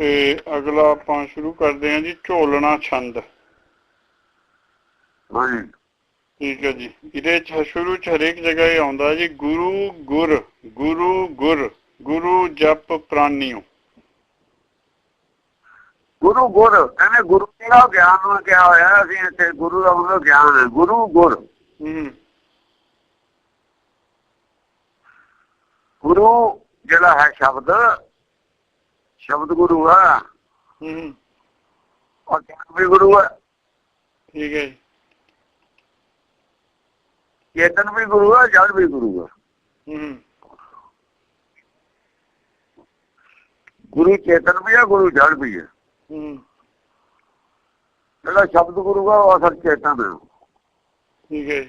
ਤੇ ਅਗਲਾ ਆਪਾਂ ਸ਼ੁਰੂ ਕਰਦੇ ਹਾਂ ਜੀ ਝੋਲਣਾ ਛੰਦ। ਠੀਕ ਹੈ ਜੀ। ਇਹਦੇ ਚ ਸ਼ੁਰੂ ਚ ਹਰੇਕ ਜਗ੍ਹਾ ਇਹ ਆਉਂਦਾ ਜੀ ਗੁਰੂ ਗੁਰ ਗੁਰੂ ਗੁਰ ਗੁਰੂ ਜਪ ਪ੍ਰਾਨੀਓ। ਗੁਰੂ ਗੁਰ ਕਹਿੰਦੇ ਗੁਰੂ ਦਾ ਗਿਆਨ ਨੂੰ ਕਿਹਾ ਹੋਇਆ ਅਸੀਂ ਇੱਥੇ ਗੁਰੂ ਦਾ ਮਤਲਬ ਗਿਆਨ ਹੈ ਗੁਰੂ ਗੁਰ। ਗੁਰੂ ਜਿਹੜਾ ਹੈ ਸ਼ਬਦ ਸ਼ਬਦ ਗੁਰੂ ਹੈ ਹੂੰ। ਔਰ ਗਿਆਨ ਵੀ ਗੁਰੂ ਹੈ ਠੀਕ ਹੈ ਚੇਤਨ ਵੀ ਗੁਰੂ ਹੈ ਜੜ ਵੀ ਗੁਰੂ ਹੂੰ ਗੁਰੂ ਚੇਤਨ ਵੀ ਹੈ ਗੁਰੂ ਜੜ ਵੀ ਹੈ ਹੂੰ। ਜਿਹੜਾ ਸ਼ਬਦ ਗੁਰੂ ਹੈ ਉਹ ਅਸਲ ਚੇਤਨ ਹੈ ਠੀਕ ਹੈ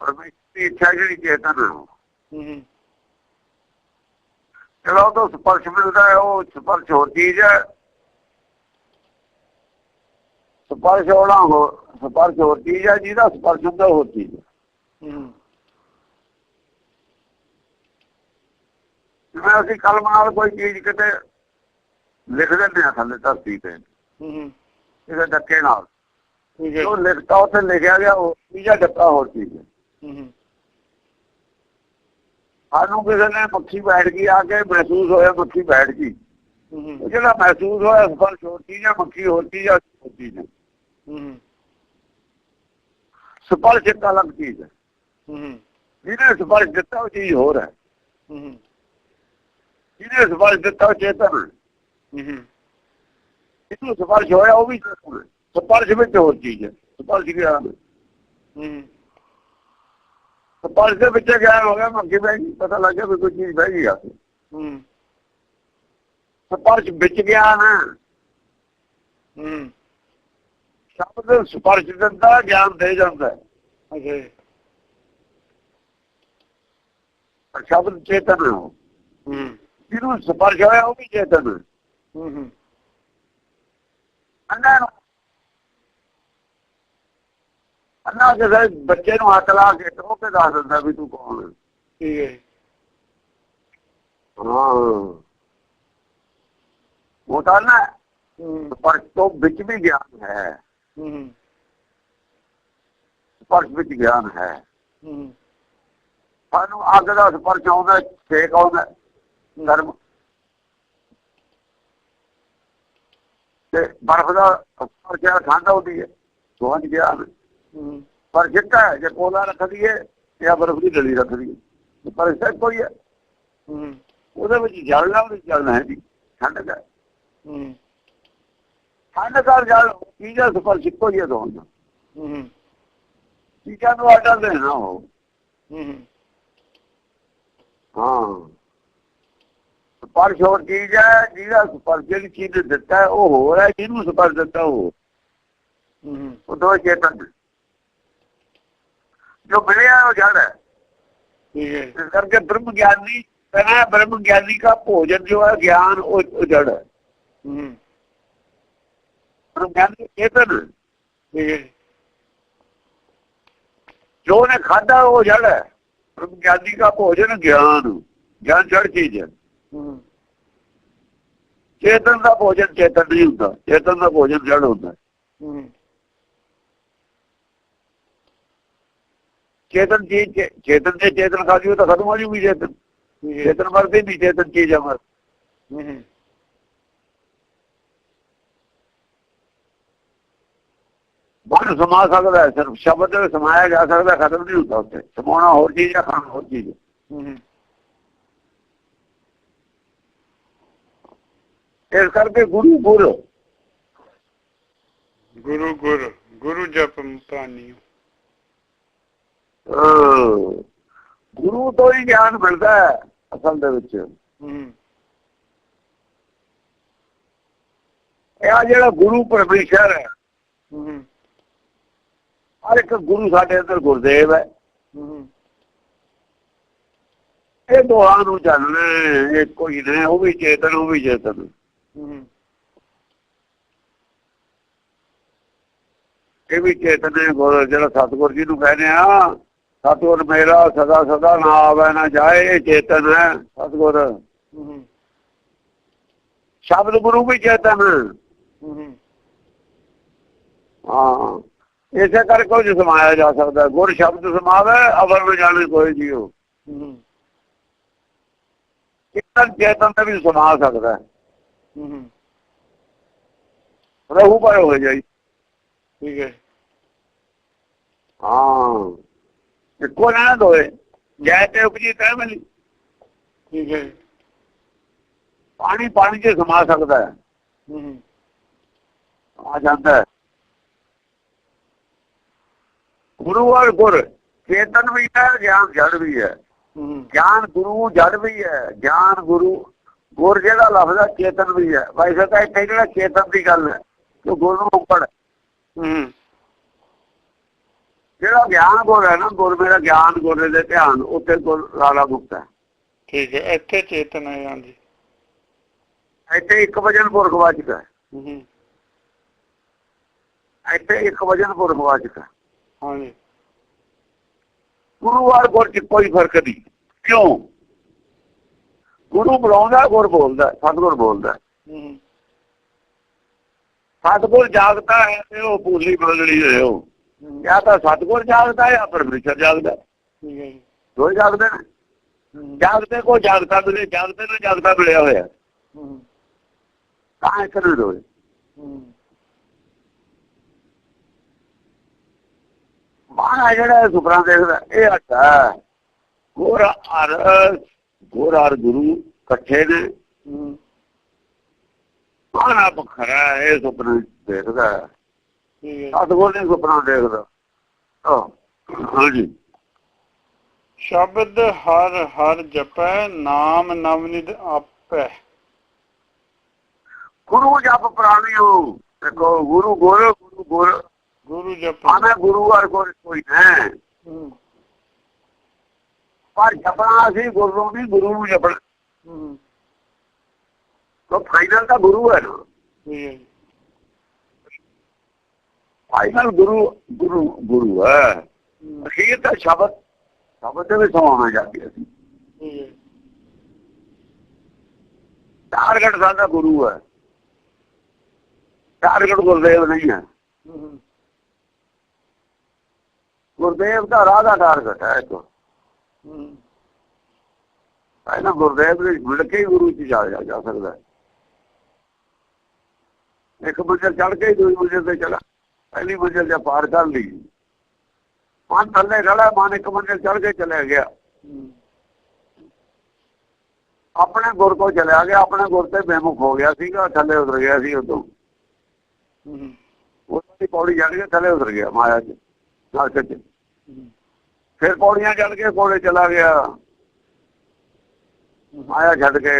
ਪਰਮੇਸ਼ਰ ਦੀ ਇੱਛਾ ਜਿਹੜੀ ਚੇਤਨ ਹੈ ਹੂੰ। ਜਿਹੜਾ ਉਹ ਤੋਂ ਸਪਰਸ਼ ਮਿਲਦਾ ਹੈ ਉਹ ਸਪਰਸ਼ ਹੋਰ ਚੀਜ਼ ਹੈ। ਸਪਰਸ਼ ਹੋਣਾ ਹੋ ਸਪਰਸ਼ ਹੋਰ ਚੀਜ਼ ਹੈ ਜਿਹਦਾ ਸਪਰਸ਼ ਹੁੰਦਾ ਹੋਰ ਚੀਜ਼ ਜਿਵੇਂ ਅਸੀਂ ਕਲਮ ਨਾਲ ਕੋਈ ਚੀਜ਼ ਕਿਤੇ ਲਿਖ ਦਿੰਦੇ ਆ ਥੱਲੇ ਧਰਤੀ ਤੇ ਹੂੰ ਇਹਦੇ ਡੱਕੇ ਨਾਲ। ਠੀਕ ਹੈ। ਜੋ ਲਿਖਤਾ ਉੱਥੇ ਲਿਖਿਆ ਗਿਆ ਉਹ ਤੀਜਾ ਡੱਕਾ ਹੋਰ ਚੀਜ਼ ਹੈ ਹੂੰ। ਸਾਨੂੰ ਕਿਸੇ ਨੇ ਮੱਖੀ ਬੈਠ ਗਈ ਆ ਕੇ ਮਹਿਸੂਸ ਹੋਇਆ ਮੱਖੀ ਬੈਠ ਗਈ। ਜਿਹੜਾ ਮਹਿਸੂਸ ਹੋਇਆ ਹੋਰ ਚੀਜ਼ ਹੈ ਮੱਖੀ ਹੋਰ ਚੀਜ਼ ਹੈ ਹੋਰ ਚੀਜ਼ ਹੈ ਹੂੰ ਸਪਰਸ਼ ਇੱਕ ਅਲੱਗ ਚੀਜ਼ ਹੈ। ਜਿਹਨੇ ਸਪਰਸ਼ ਦਿੱਤਾ ਉਹ ਚੀਜ਼ ਹੋਰ ਹੈ। ਜਿਹਨੇ ਸਪਰਸ਼ ਦਿੱਤਾ ਉਹ ਚੇਤਨ ਜਿਹਨੂੰ ਸਪਰਸ਼ ਹੋਇਆ ਉਹ ਵੀ ਚੇਤਨ ਸਪਰਸ਼ ਵਿੱਚ ਹੋਰ ਚੀਜ਼ ਹੈ। ਸਪਰਸ਼ ਗਿਆ ਹੂੰ? ਸਪਰਸ਼ ਦੇ ਵਿੱਚ ਗਿਆ ਹੋ ਗਿਆ ਮੱਖੀ ਬਹਿ ਗਈ ਪਤਾ ਲੱਗ ਗਿਆ ਵੀ ਕੋਈ ਚੀਜ਼ ਬਹਿ ਗਈ ਆ। ਹੂੰ। ਸਪਰਸ਼ ਵਿੱਚ ਗਿਆ ਨਾ। ਹੂੰ। ਸ਼ਬਦ ਸਪਰਸ਼ ਦਿੰਦਾ ਗਿਆਨ ਦੇ ਜਾਂਦਾ। ਅੱਛਾ ਸ਼ਬਦ ਚੇਤਨ ਹੈ। ਜਿਹਨੂੰ ਸਪਰਸ਼ ਹੋਇਆ ਉਹ ਵੀ ਚੇਤਨ ਹੂੰ ਹੂੰ। ਅੰਨਾ ਅੰਨਾ ਕਿਸੇ ਬੱਚੇ ਨੂੰ ਹੱਥ ਲਾ ਕੇ ਕੇ ਦੱਸ ਦਿੰਦਾ ਵੀ ਤੂੰ ਕੌਣ ਹੈ ਠੀਕ ਹੈ ਹਾਂ। ਉਹ ਤਾਂ ਨਾ ਪਰ ਤੋਂ ਵਿੱਚ ਵੀ ਗਿਆਨ ਹੈ। ਹੂੰ ਸਪਰਸ਼ ਵਿੱਚ ਗਿਆਨ ਹੈ। ਹੂੰ ਸਾਨੂੰ ਅੱਗ ਦਾ ਸਪਰਸ਼ ਆਉਂਦਾ ਛੇਕ ਆਉਂਦਾ ਗਰਮ ਤੇ ਬਰਫ਼ ਦਾ ਸਪਰਸ਼ ਆ ਠੰਡ ਆਉਂਦੀ ਹੈ ਚ ਗਿਆਨ ਹੈ। ਪਰ ਜਿੱਕਾ ਹੈ ਜੇ ਕੋਲਾ ਰੱਖ ਦਈਏ ਜਾਂ ਬਰਫ਼ ਦੀ ਡਲੀ ਰੱਖ ਦਈਏ ਪਰ ਇਸ ਕੋਈ ਹੈ। ਹੂੰ। ਉਹਦੇ ਵਿੱਚ ਜਲਣਾ ਵਿੱਚ ਜਲਣਾ ਹੈ ਜੀ ਠੰਡ ਦਾ। ਹੂੰ। ਠੰਡ ਦਾ ਜਲ ਚੀਜ਼ਾਂ ਸਪਰਸ਼ ਇੱਕੋ ਹੀ ਹੈ ਦੋਹਾਂ ਦਾ। ਹੂੰ। ਚੀਜ਼ਾਂ ਨੂੰ ਆਡਾ ਦੇਣਾ ਹੋ ਹੂੰ। ਹਾਂ। ਸਪਰਸ਼ ਹੋਰ ਚੀਜ਼ ਹੈ ਜਿਹਦਾ ਸਪਰਸ਼ ਜਿਹੜੀ ਚੀਜ਼ ਦਿੱਤਾ ਉਹ ਹੋਰ ਹੈ ਜਿਹਨੂੰ ਸਪਰਸ਼ ਦਿੱਤਾ ਉਹ। ਹੂੰ। ਉਹ ਦੋ ਚੇਤਨ। ਜੋ ਮਿਲਿਆ ਉਹ ਜੜ ਹੈ। ਇਸ ਕਰਕੇ ਬ੍ਰਹਮ ਗਿਆਨੀ ਕਹਿੰਦਾ ਬ੍ਰਹਮ ਗਿਆਨੀ ਦਾ ਭੋਜਨ ਜੋ ਹੈ ਗਿਆਨ ਉਹ ਜੜ ਹੈ। ਹੂੰ। ਬ੍ਰਹਮ ਗਿਆਨੀ ਚੇਤਨ। ਜੀ। ਨੇ ਖਾਦਾ ਉਹ ਜੜ ਹੈ। ਬ੍ਰਹਮ ਗਿਆਨੀ ਦਾ ਭੋਜਨ ਗਿਆਨ ਗਿਆਨ ਜੜ ਚੀਜ਼ ਹੈ। ਹੂੰ। ਚੇਤਨ ਦਾ ਭੋਜਨ ਚੇਤਨ ਨਹੀਂ ਹੁੰਦਾ। ਚੇਤਨ ਦਾ ਭੋਜਨ ਜੜ ਹੁੰਦਾ ਹੂੰ। ਚੇਤਨ ਚੀਜ਼ ਚੇ- ਚੇਤਨ ਤੇ ਚੇਤਨ ਖਾ ਲਈ ਉਹ ਤਾਂ ਖਤਮ ਹੋ ਜੂਗੀ ਚੇਤਨ ਠੀਕ ਹੈ ਚੇਤਨ ਮਰਦੀ ਨਹੀਂ ਚੇਤਨ ਚੀਜ਼ ਹੈ ਮਰ ਹੂੰ ਮਨ ਸਮਾ ਸਕਦਾ ਹੈ ਸਿਰਫ ਸ਼ਬਦ ਵਿੱਚ ਸਮਾਇਆ ਜਾ ਸਕਦਾ ਖਤਮ ਨਹੀਂ ਹੁੰਦਾ ਉੱਥੇ ਸਮਾਉਣਾ ਹੋਰ ਚੀਜ਼ ਹੈ ਖਾਣਾ ਹੋਰ ਚੀਜ਼ ਹੈ ਹੂੰ ਇਸ ਕਰਕੇ ਗੁਰੂ ਗੁਰ ਗੁਰੂ ਗੁਰ ਗੁਰੂ ਜਪ ਪ੍ਰਾਨੀਓ ਅਹ, ਗੁਰੂ ਤੋਂ ਹੀ ਗਿਆਨ ਮਿਲਦਾ ਹੈ ਅਸਲ ਦੇ ਵਿੱਚ। ਹੂੰ। ਇਹ ਆ ਜਿਹੜਾ ਗੁਰੂ ਪਰਮੇਸ਼ਰ ਹੈ। ਹੂੰ। ਹਰ ਇੱਕ ਗੁਰੂ ਸਾਡੇ ਅੰਦਰ ਗੁਰਦੇਵ ਹੈ। ਹੂੰ। ਇਹ ਦੋਹਾਂ ਨੂੰ ਜਾਣਨਾ ਇਹ ਕੋਈ ਨੇ ਉਹ ਵੀ ਚੇਤਨ ਉਹ ਵੀ ਚੇਤਨ ਹੂੰ। ਇਹ ਵੀ ਚੇਤਨ ਹੈ ਜਿਹੜਾ ਸਤਿਗੁਰ ਜੀ ਨੂੰ ਕਹਿੰਦੇ ਆ ਸਤਿਗੁਰ ਮੇਰਾ ਸਦਾ ਸਦਾ ਨਾ ਆਵੇ ਨਾ ਜਾਏ ਇਹ ਚੇਤਨ ਹੈ ਸਤਿਗੁਰ। ਸ਼ਬਦ ਗੁਰੂ ਵੀ ਚੇਤਨ ਹੂੰ। ਹੂੰ ਇਸੇ ਕਰਕੇ ਉਹ 'ਚ ਸਮਾਇਆ ਜਾ ਸਕਦਾ। ਗੁਰ ਸ਼ਬਦ ਸਮਾਵੇ ਅਵਰ ਨੂੰ ਜਾਣੇ ਕੋਈ ਜੀਓ ਹੂੰ ਚੇਤਨ ਤੇ ਵੀ ਸਮਾ ਸਕਦਾ ਹੈ। ਹੂੰ ਰਹੂ ਪਰ ਹੋ ਜਾਈ। ਠੀਕ ਹੈ। ਹਾਂ। ਇੱਕੋ ਨਾ ਦੋਏ ਜੈ ਤੇ ਉਪਜੀ ਤੈ ਮਿਲੀ। ਠੀਕ ਹੈ ਪਾਣੀ ਪਾਣੀ 'ਚ ਸਮਾ ਸਕਦਾ ਹੈ। ਆ ਜਾਂਦਾ ਹੈ। ਗੁਰੂ ਔਰ ਗੁਰ ਚੇਤਨ ਵੀ ਹੈ ਗਿਆਨ ਜੜ ਵੀ ਹੈ। ਗਿਆਨ ਗੁਰੂ ਜੜ ਵੀ ਹੈ ਗਿਆਨ ਗੁਰੂ ਗੁਰ ਜਿਹੜਾ ਲਫ਼ਜ਼ ਹੈ ਚੇਤਨ ਵੀ ਹੈ। ਵੈਸੇ ਤਾਂ ਇੱਥੇ ਜਿਹੜਾ ਚੇਤਨ ਦੀ ਗੱਲ ਹੈ ਕਿ ਗੁਰ ਨੂੰ ਉੱਪਰ ਹੈ। ਹੂੰ ਜਿਹੜਾ ਗਿਆਨ ਗੁਰ ਹੈ ਨਾ ਗੁਰ ਮੇਰਾ ਗਿਆਨ ਗੁਰ ਦੇ ਧਿਆਨ ਉੱਤੇ ਗੁਰ ਲਾਲਾ ਮੁਕਤਾ ਠੀਕ ਹੈ ਇੱਥੇ ਚੇਤਨ ਹੈ ਹਾਂਜੀ ਇੱਥੇ ਇੱਕ ਵਜਨ ਪੁਰਖ ਵਾਚਕ ਹੈ। ਹੂੰ ਹੂੰ। ਇੱਥੇ ਇੱਕ ਵਜਨ ਪੁਰਖ ਵਾਚਕ ਹੈ। ਹਾਂਜੀ। ਗੁਰੂ ਔਰ ਗੁਰ ਚ ਕੋਈ ਫ਼ਰਕ ਨਹੀਂ। ਕਿਉਂ? ਗੁਰੂ ਬੁਲਾਉਂਦਾ ਗੁਰ ਬੋਲਦਾ ਸਤਿਗੁਰ ਬੋਲਦਾ। ਹੂੰ ਹੂੰ। ਸਤਿਗੁਰ ਜਾਗਦਾ ਹੈ ਤੇ ਉਹ ਪੂਰੀ ਬਦਲਣੀ ਹੋਏ ਉਹ। ਹੂੰ, ਜਾਂ ਤਾਂ ਸਤਿਗੁਰ ਜਾਗਦਾ ਹੈ ਜਾਂ ਪਰਮੇਸ਼ਰ ਜਾਗਦਾ। ਦੋਏ ਜਾਗਦੇ ਨੇ। ਜਾਗਦੇ ਕੋ ਜਾਗਦਾ ਮਿਲੇ ਜਾਗਦੇ ਨੂੰ ਜਾਗਦਾ ਮਿਲਿਆ ਹੋਇਆ। ਹੂੰ। ਤਾਂ ਇੱਕ ਨੂੰ ਦੋਏ ਮਾਣਾ ਜਿਹੜਾ ਸੁਪਨਾ ਦੇਖਦਾ ਇਹ ਅੱਛਾ ਗੋਰ ਅਰ ਗੋਰ ਅਰ ਗੁਰੂ ਇਕੱਠੇ ਨੇ। ਮਾਣਾ ਬਖਰਾ ਇਹ ਸੁਪਨਾ ਦੇਖਦਾ। ਸਤਿਗੁਰ ਨੇ ਸੁਪਨਾ ਦੇਖਦਾ। ਆਹ, ਹਾਂਜੀ। ਸ਼ਬਦ ਹਰ ਹਰ ਜਪੈ ਨਾਮ ਨਵਨਿਧ ਆਪੈ। ਗੁਰੂ ਜਪ ਪ੍ਰਾਣਿਓ ਦੇਖੋ ਗੁਰੂ ਗੁਰ ਗੁਰੂ ਗੁਰ। ਗੁਰੂ ਜਪ। ਆਨਾ ਗੁਰੂ ਔਰ ਗੁਰ ਕੋਈ ਹੈ। ਪਰ ਜਪਣਾ ਅਸੀਂ ਗੁਰੂ ਨੂੰ ਨਹੀਂ ਗੁਰੂ ਨੂੰ ਜਪਣਾ। ਹੂੰ। ਤਾਂ ਫਾਈਨਲ ਤਾਂ ਗੁਰੂ ਹੈ ਨਾ। ਫਾਈਨਲ ਗੁਰੂ ਗੁਰੂ ਗੁਰੂ ਹੈ। ਅਖੀਰ ਤਾਂ ਸ਼ਬਦ ਸ਼ਬਦ ਦੇ ਵਿੱਚ ਸਮਾਉਣਾ ਜਾਂਦੀ ਅਸੀਂ। ਟਾਰਗੇਟ ਸਾਡਾ ਗੁਰੂ ਹੈ। ਟਾਰਗੇਟ ਗੁਰਦੇਵ ਨਹੀਂ ਹੈ। ਗੁਰਦੇਵ ਦਾ ਦਾ ਟਾਰਗੇਟ ਹੈ ਹੂੰ। ਪਹਿਲਾਂ ਗੁਰਦੇਵ ਦੇ ਮਿਲ ਕੇ ਗੁਰੂ ਚ ਜਾ ਜਾ- ਸਕਦਾ ਇੱਕ ਮੰਜ਼ਿਲ ਚੜ ਕੇ ਦੂਜੀ ਮੰਜ਼ਿਲ ਤੇ ਚਲਾ ਪਹਿਲੀ ਮੰਜ਼ਿਲ ਜੇ ਪਾਰ ਕਰ ਲਈ। ਮਨ ਥੱਲੇ ਖੜਾ ਮਨ ਇੱਕ ਮੰਜ਼ਿਲ ਚੜ ਕੇ ਚਲਾ ਗਿਆ। ਆਪਣੇ ਗੁਰ ਕੋ ਚਲਿਆ ਗਿਆ ਆਪਣੇ ਗੁਰ ਤੇ ਬੇਮੁਖ ਹੋ ਗਿਆ ਸੀਗਾ ਥੱਲੇ ਉਤਰ ਗਿਆ ਸੀ ਉਦੋਂ। ਉਹਦੀ ਪੌੜੀ ਚੜ ਕੇ ਥੱਲੇ ਉਤਰ ਗਿਆ ਮਾਇਆ ਚ ਨਰਕ ਚ। ਫਿਰ ਪੌੜੀਆਂ ਚੜ ਕੇ ਕੋਲੇ ਚਲਾ ਗਿਆ। ਮਾਇਆ ਛੱਡ ਕੇ।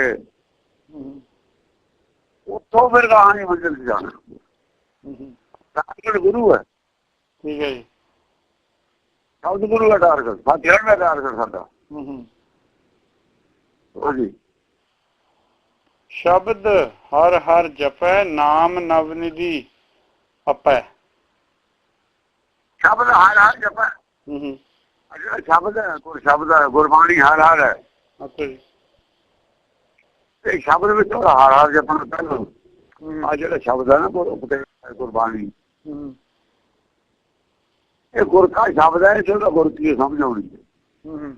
ਉੱਥੋਂ ਫਿਰ ਕਹਾਣੀ ਮੰਜ਼ਿਲ ਜਾਣਾ। ਟਾਰਗੇਟ ਗੁਰੂ ਹੈ। ਠੀਕ ਹੈ ਜੀ। ਸਬਦ ਗੁਰੂ ਦਾ ਟਾਰਗੇਟ ਸਾਥੀਆਂ ਦਾ ਟਾਰਗੇਟ ਸਾਡਾ। ਹੂੰ ਹੂੰ। ਸ਼ਬਦ ਹਰ ਹਰ ਜਪੈ ਨਾਮ ਨਵਨਿਧੀ ਆਪੈ। ਸ਼ਬਦ ਹਰ ਹਰ ਜਪਾ। ਹੂੰ ਹੂੰ। ਜਿਹੜਾ ਸ਼ਬਦ ਹੈ ਕੋਈ ਸ਼ਬਦ ਹੈ ਗੁਰਬਾਣੀ ਹਰ ਹਰ ਹੈ। ਅੱਛਾ ਜੀ। ਤੇ ਸ਼ਬਦ ਵਿੱਚ ਉਹ ਹਰ ਹਰ ਜਪਣ ਪਹਿਲਾਂ ਆ ਜਿਹੜਾ ਸ਼ਬਦ ਹੈ ਨਾ ਗੁਰ ਉਪਦੇਸ਼ ਹੈ ਗੁਰਬਾਣੀ। ਇਹ ਗੁਰ ਸ਼ਬਦ ਹੈ ਇਸ ਦਾ ਗੁਰ ਕੀ ਸਮਝ ਆਉਣੀ ਹੈ? ਹੂੰ।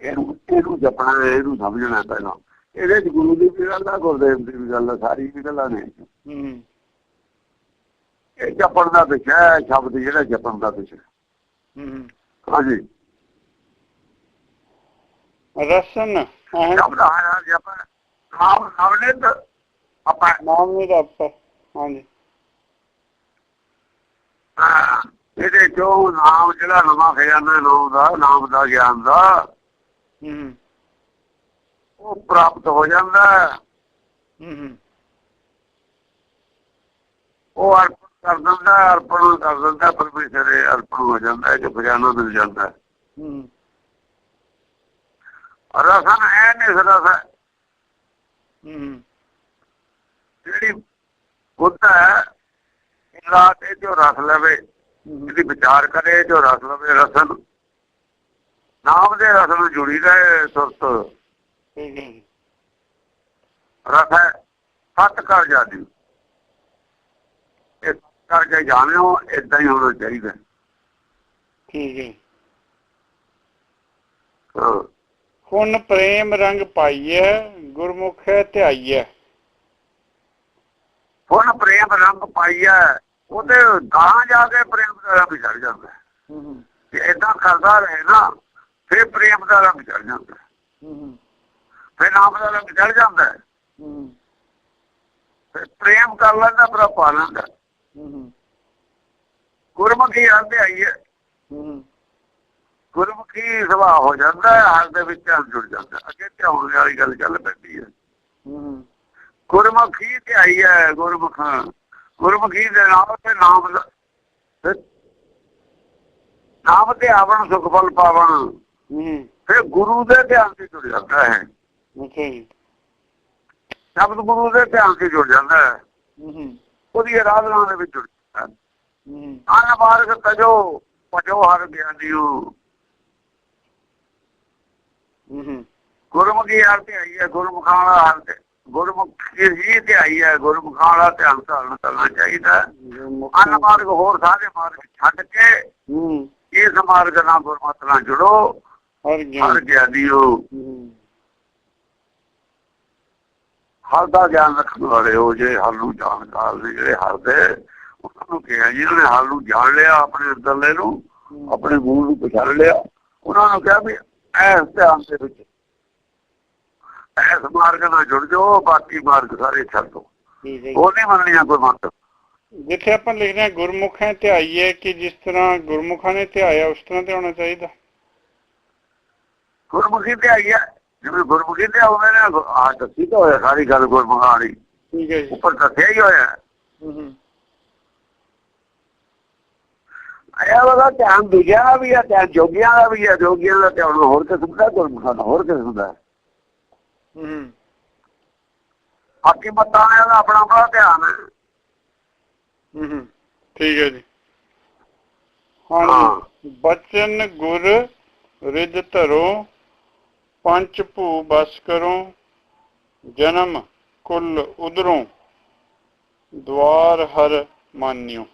ਇਹਨੂੰ ਇਹਨੂੰ ਜਪਣਾ ਹੈ, ਇਹਨੂੰ ਸਮਝਣਾ ਹੈ ਪਹਿਲਾਂ। ਇਹਦੇ ਚ ਗੁਰੂ ਦੀ ਵੀ ਗੱਲ ਹੈ ਗੁਰਦੇਵ ਦੀ ਵੀ ਗੱਲ ਹੈ ਸਾਰੀ ਵੀ ਗੱਲਾਂ ਨੇ। ਹੂੰ। ਇਹ ਜਪਣ ਦਾ ਵਿਸ਼ਾ ਹੈ ਸ਼ਬਦ ਜਿਹੜਾ ਜਪਣ ਦਾ ਵਿਸ਼ਾ ਹੂੰ। ਹਾਂਜੀ। ਰਸਨ ਸ਼ਬਦ ਹਰ ਜਪਣ ਨਾਮ ਨਵਨਿਤ ਆਪਾਂ ਨਾਮ ਨਿਧ ਆਪੈ ਹਾਂਜੀ ਹਾਂ, ਚੋਂ ਨਾਮ ਜਿਹੜਾ ਨਵਾਂ ਖਜ਼ਾਨਾ ਨਾਮ ਦਾ ਨਾਮ ਦਾ ਗਿਆਨ ਦਾ ਹੂੰ ਉਹ ਪ੍ਰਾਪਤ ਹੋ ਜਾਂਦਾ ਹੈ। ਉਹ ਅਰਪਣ ਕਰ ਦਿੰਦਾ ਅਰਪਣ ਕਰ ਦਿੰਦਾ ਪਰਮੇਸ਼ਰ ਦੇ ਅਰਪਣ ਹੋ ਜਾਂਦਾ ਹੈ ਜੋ ਖਜ਼ਾਨਾ ਮਿਲ ਜਾਂਦਾ ਹੈ। ਰਸਨ ਹੈ ਨਿਸ ਰਸ ਹੈ ਜਿਹੜੀ ਬੁੱਧ ਹੈ ਇਹ ਰਾਤ ਇਹ ਜੋ ਰਸ ਲਵੇ। ਹੂੰ। ਇਹਦੀ ਵਿਚਾਰ ਕਰੇ ਜੋ ਰਸ ਲਵੇ ਰਸਨ। ਨਾਮ ਦੇ ਰਸ ਨੂੰ ਜੁੜੀ ਰਹੇ ਸੁਰਤ। ਰਸ ਹੈ ਸਤ ਕਰ ਜਾਦੀ। ਇਸ ਕਰਕੇ ਜਾਣਿਓ ਇਦਾਂ ਹੀ ਹੋਣਾ ਚਾਹੀਦਾ। ਠੀਕ ਹੈ ਹੁਣ ਪ੍ਰੇਮ ਰੰਗ ਪਾਈਐ ਗੁਰਮੁਖ ਧਿਆਈਐ। ਹੁਣ ਪ੍ਰੇਮ ਰੰਗ ਪਾਈਆ ਉਹਦੇ ਗਾਂ ਜਾ ਕੇ ਪ੍ਰੇਮ ਦਾ ਰੰਗ ਚੜ ਜਾਂਦਾ ਹੈ। ਹੂੰ ਹੂੰ। ਜੇ ਇਦਾਂ ਕਰਦਾ ਰਹੇ ਨਾ ਫਿਰ ਪ੍ਰੇਮ ਦਾ ਰੰਗ ਚੜ ਜਾਂਦਾ ਹੈ। ਹੂੰ ਫਿਰ ਨਾਮ ਦਾ ਰੰਗ ਚੜ ਜਾਂਦਾ ਫਿਰ ਪ੍ਰੇਮ ਕਰ ਲੈਂਦਾ ਪਰ ਪਾ ਲੈਂਦਾ ਹੂੰ। ਗੁਰਮੁਖੀ ਆਂਦੇ ਆਈਏ। ਹੂੰ ਗੁਰਮੁਖੀ ਸੁਭਾਅ ਹੋ ਜਾਂਦਾ ਹੈ ਹਰ ਦੇ ਵਿੱਚ ਜੁੜ ਜਾਂਦਾ। ਅੱਗੇ ਧਿਆਨ ਵਾਲੀ ਗੱਲ ਚੱਲ ਪੈਂਦੀ ਹੈ ਹੂੰ। ਗੁਰਮੁਖੀ ਤੇ ਆਈ ਹੈ ਗੁਰਮੁਖ। ਗੁਰਮੁਖੀ ਦੇ ਨਾਮ ਤੇ ਨਾਮ ਦਾ- ਨਾਮ ਤੇ ਆਵਣ ਸੁਖ ਫਲ ਪਾਵਣ ਫਿਰ ਗੁਰੂ ਦੇ ਧਿਆਨ ਤੇ ਜੁੜ ਜਾਂਦਾ ਹੈ। ਜੀ। ਸ਼ਬਦ ਗੁਰੂ ਦੇ ਧਿਆਨ ਤੇ ਜੁੜ ਜਾਂਦਾ ਹੈ। ਉਹਦੀ ਆਰਾਧਨਾ ਦੇ ਵਿੱਚ ਜੁੜ ਜਾਂਦਾ ਹੈ। ਹੂੰ ਅਨ ਮਾਰਗ ਤਜੋ ਭਜੋ ਹਰ ਗਿਆਨੀਓ ਗੁਰਮੁਖੀ ਹਰ ਤੇ ਆਈ ਹੈ ਗੁਰਮੁਖਾਂ ਵਾਲਾ ਹਰ ਤੇ ਗੁਰਮੁਖੀ ਹੀ ਤੇ ਆਈ ਹੈ ਗੁਰਮੁਖਾਂ ਵਾਲਾ ਧਿਆਨ ਧਾਰਨ ਕਰਨਾ ਚਾਹੀਦਾ ਅਨ ਮਾਰਗ ਹੋਰ ਸਾਰੇ ਮਾਰਗ ਛੱਡ ਕੇ ਇਸ ਮਾਰਗ ਨਾਲ ਗੁਰਮਤਿ ਨਾਲ ਜੁੜੋ ਹਰ ਹਰ ਗਿਆਨ ਗਿਆਨੀਓ ਹਰ ਦਾ ਗਿਆਨ ਰੱਖਣ ਵਾਲੇ ਹੋ ਜੇ ਹਰ ਨੂੰ ਜਾਣਕਾਰ ਨੇ ਜਿਹੜੇ ਹਰ ਦੇ ਉਹਨਾਂ ਨੂੰ ਕਿਹਾ ਜਿਹਨਾਂ ਹਰ ਨੂੰ ਜਾਣ ਲਿਆ ਆਪਣੇ ਅੰਦਰਲੇ ਨੂੰ ਆਪਣੇ ਮੂਲ ਨੂੰ ਪਛਾਣ ਲਿਆ ਉਹਨਾਂ ਨੂੰ ਕਿਹਾ ਵੀ ਐਸ ਧਿਆਨ ਦੇ ਵਿੱਚ ਐਸ ਮਾਰਗ ਨਾਲ ਜੁੜ ਜਾਓ ਬਾਕੀ ਮਾਰਗ ਸਾਰੇ ਛੱਡ ਦਿਓ। ਉਹ ਨਹੀਂ ਮੰਨਣੀਆਂ ਕੋਈ ਮਤ। ਜਿੱਥੇ ਆਪਾਂ ਲਿਖਦੇ ਹਾਂ ਗੁਰਮੁਖਾਂ ਧਿਆਈਏ ਕਿ ਜਿਸ ਤਰ੍ਹਾਂ ਗੁਰਮੁਖਾਂ ਨੇ ਧਿਆਇਆ ਉਸ ਤਰ੍ਹਾਂ ਤੇ ਹੋਣਾ ਚਾਹੀਦਾ। ਗੁਰਮੁਖੀ ਤੇ ਆਈ ਹੈ। ਜਿਵੇਂ ਗੁਰਮੁਖੀ ਤੇ ਆਉਂਦੇ ਨੇ ਆ ਦੱਸੀ ਤਾਂ ਹੋਇਆ ਸਾਰੀ ਗੱਲ ਗੁਰਮੁਖਾਂ ਵਾਲੀ। ਠੀਕ ਹੈ ਜੀ। ਉੱਪਰ ਦੱਸਿਆ ਹੀ ਹੋਇਆ। ਹੈ। ਹੂੰ। ਆਇਆ ਉਹਦਾ ਧਿਆਨ ਦੂਜਿਆਂ ਦਾ ਵੀ ਹੈ ਧਿਆਨ ਜੋਗੀਆਂ ਦਾ ਵੀ ਹੈ। ਜੋਗੀਆਂ ਦਾ ਧਿਆਨ ਹੋਰ ਕਿਸਮ ਦਾ ਗੁਰਮੁਖਾਂ ਦਾ ਹੋਰ ਕਿਸਮ ਦਾ ਹੈ। ਹੂੰ ਹੂੰ ਬਾਕੀ ਮਤਾਂ ਦਾ ਆਪਣਾ ਆਪਣਾ ਧਿਆਨ ਹੈ। ਹੂੰ ਹੂੰ। ਠੀਕ ਹੈ ਜੀ। ਹਾਂਜੀ ਬਚਨ ਗੁਰ ਰਿਦ ਧਰੋ ਪੰਚ ਭੂ ਬਸ ਕਰੋ ਜਨਮ ਕੁਲ ਉਧਰੋਂ ਦਵਾਰ ਹਰ ਮਾਨਿਓ।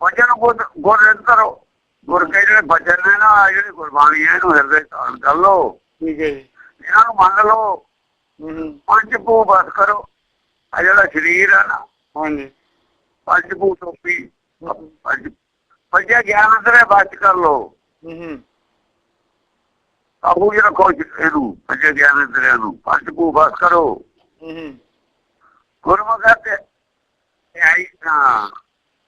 ਵਚਨ ਗੁਰ ਗੁਰ ਕਰੋ ਗੁਰ ਕੇ ਜਿਹੜੇ ਬਚਨ ਨੇ ਨਾ ਜਿਹੜੀ ਗੁਰਬਾਣੀ ਹੈ ਇਹਨੂੰ ਹਿਰਦੇ ਧਾਰਨ ਕਰ ਲਓ। ਠੀਕ ਹੈ ਜੀ। ਇਹਨਾਂ ਨੂੰ ਮੰਨ ਲਓ ਪੰਜ ਭੂ ਬਸ ਕਰੋ। ਆ ਜਿਹੜਾ ਸਰੀਰ ਹੈ ਨਾ ਹਾਂਜੀ। ਪੰਜ ਭੂ ਟੋਪੀ ਪੰਜ ਪੰਜੇ ਗਿਆਨ ਅੰਦਰੇ ਬਚ ਕਰ ਲਓ। ਹੂੰ ਹੂੰ। ਕਾਬੂ ਜਿਹੜਾ ਰੱਖੋ ਇਹਨੂੰ ਪੰਜੇ ਗਿਆਨ ਅੰਦਰੇ ਨੂੰ ਪੰਜ ਭੂ ਬਸ ਕਰੋ। ਹੂੰ ਹੂੰ। ਗੁਰਮੁਖ ਤੇ ਆਈ ਨਾ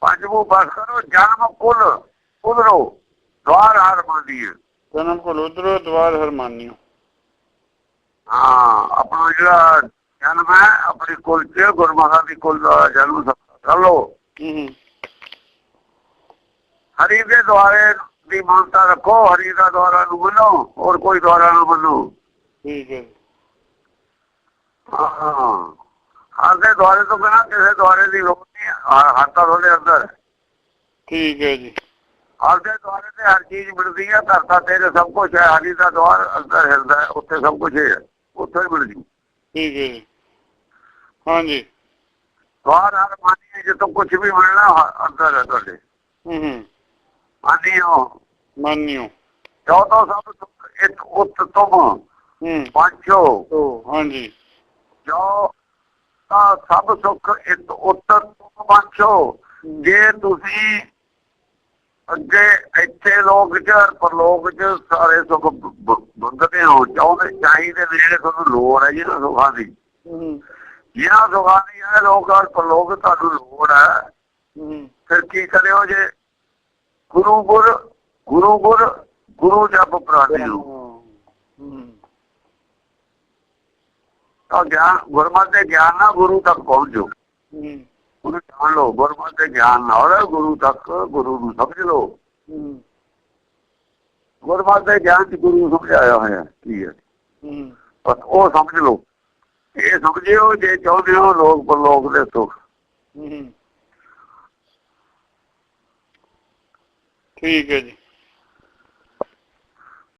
ਪੰਜਵੋ ਬਸ ਕਰੋ ਜਨਮ ਕੁਲ ਉਧਰੋ ਦਵਾਰ ਹਾਰ ਮੰਦੀ ਜਨਮ ਕੁਲ ਉਧਰੋਂ ਦਵਾਰ ਹਰ ਮਾਨਿਓ ਹਾਂ ਆਪਣਾ ਜਿਹੜਾ ਜਨਮ ਹੈ ਆਪਣੀ ਕੁਲ ਚ ਗੁਰਮੁਖਾਂ ਦੀ ਕੁਲ ਦਾ ਜਨਮ ਕਰ ਲੋ ਹਰੀ ਦੇ ਦੁਆਰੇ ਦੀ ਮਾਨਤਾ ਰੱਖੋ ਹਰੀ ਦਾ ਦੁਆਰਾ ਨੂੰ ਮੰਨੋ ਹੋਰ ਕੋਈ ਦੁਆਰਾ ਨਾ ਮੰਨੋ। ਠੀਕ ਹੈ ਹਾਂ। ਹਰ ਦੇ ਦੁਆਰੇ ਤੋਂ ਬਿਨਾਂ ਕਿਸੇ ਦੁਆਰੇ ਦੀ ਲੋੜ ਨਹੀਂ। ਹਰ ਤਾਂ ਤੁਹਾਡੇ ਅੰਦਰ। ਠੀਕ ਹੈ ਜੀ। ਹਰ ਦੇ ਦੁਆਰੇ ਤੇ ਹਰ ਚੀਜ਼ ਮਿਲਦੀ ਹੈ ਧਰਤਾ ਤੇਰੇ ਸਭ ਕੁਝ ਹੈ ਹਰੀ ਦਾ ਦੁਆਰ ਅੰਦਰ ਹਿਰਦਾ ਹੈ ਉੱਥੇ ਸਭ ਕੁਝ ਹੈ ਉੱਥੇ ਮਿਲ ਜੂ। ਠੀਕ ਹੈ ਜੀ। ਹਾਂਜੀ ਦੁਆਰ ਹਰ ਮਾਨੀ ਜਿੱਥੋਂ ਕੁਝ ਵੀ ਮਿਲਣਾ ਅੰਦਰ ਹੈ ਤੁਹਾਡੇ। ਹੂੰ ਹੂੰ। ਮਾਨੀਓ ਮਾਨਿਓ ਜੋ ਤੋਂ ਸਭ ਸੁਖ ਇੱਕ ਉੱਤ ਤੁਮ ਹੂੰ। ਤੋ ਹਾਂਜੀ ਜੋ। ਤਾਂ ਸਭ ਸੁਖ ਇੱਕ ਉੱਤ ਤੁਮ ਪੰਛੋ ਜੇ ਤੁਸੀਂ ਅੱਗੇ ਇੱਥੇ ਲੋਕ ਚ ਪਰਲੋਕ ਚ ਸਾਰੇ ਸੁਖ ਮੰਗਦੇ ਹੋ ਚਾਹੁੰਦੇ ਚਾਹੀਦੇ ਨੇ ਜਿਹੜੇ ਤੁਹਾਨੂੰ ਲੋੜ ਹੈ ਜਿਹਨਾਂ ਸੁਖਾਂ ਦੀ। ਜਿਹਨਾਂ ਸੁਖਾਂ ਦੀ ਹੈ ਲੋਕਾਂ ਪਰਲੋਕ ਤੁਹਾਨੂੰ ਲੋੜ ਹੈ। ਫਿਰ ਕੀ ਕਰਿਓ ਜੇ ਗੁਰੂ ਗੁਰ ਗੁਰੂ ਗੁਰ ਗੁਰੂ ਜਪ ਪ੍ਰਾਣੀ ਨੂੰ ਹੂੰ। ਤਾਂ ਗਿਆਨ ਗੁਰਮਤਿ ਦੇ ਗਿਆਨ ਨਾਲ ਗੁਰੂ ਤੱਕ ਪਹੁੰਚੋ। ਹੂੰ। ਉਹਨੂੰ ਜਾਣ ਲਓ ਗੁਰਮਤਿ ਦੇ ਗਿਆਨ ਨਾਲ ਗੁਰੂ ਤੱਕ ਗੁਰੂ ਨੂੰ ਸਮਝ ਲਓ। ਗੁਰਮਤਿ ਦੇ ਗਿਆਨ ਚ ਗੁਰੂ ਸਮਝਾਇਆ ਹੋਇਆ ਕੀ ਹੈ? ਬਸ ਉਹ ਸਮਝ ਲਓ। ਇਹ ਸਮਝਿਓ ਜੇ ਚਾਹੁੰਦੇ ਹੋ ਲੋਕ ਪਰਲੋਕ ਦੇ ਸੁਖ। ਠੀਕ ਹੈ ਜੀ।